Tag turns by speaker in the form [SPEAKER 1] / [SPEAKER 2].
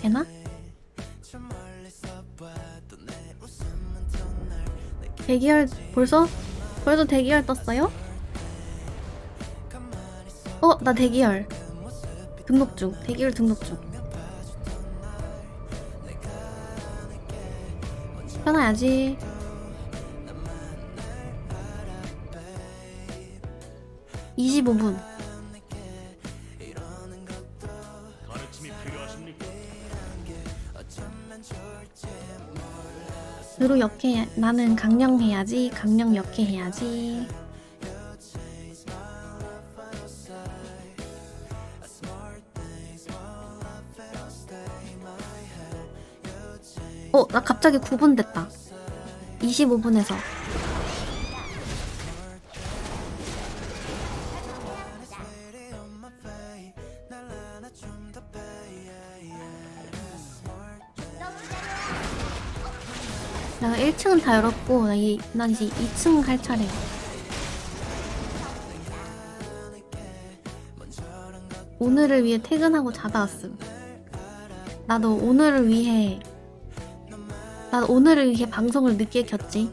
[SPEAKER 1] 되나? 대기열 벌써? 벌써 대기열 떴어요? 어, 나 대기열 등록 중. 대기열 등록 중. 편해야지. (25분)
[SPEAKER 2] 가르침이 필요하십니까?
[SPEAKER 1] 드루 역해 나는 강령해야지 강령 역해해야지 어, 나 갑자기 9분 됐다. 25분에서. 내가 1층은 다 열었고, 나 이, 난 이제 2층 할 차례야. 오늘을 위해 퇴근하고 자다 왔음. 나도 오늘을 위해 난 오늘을 위해 방송을 늦게 켰지.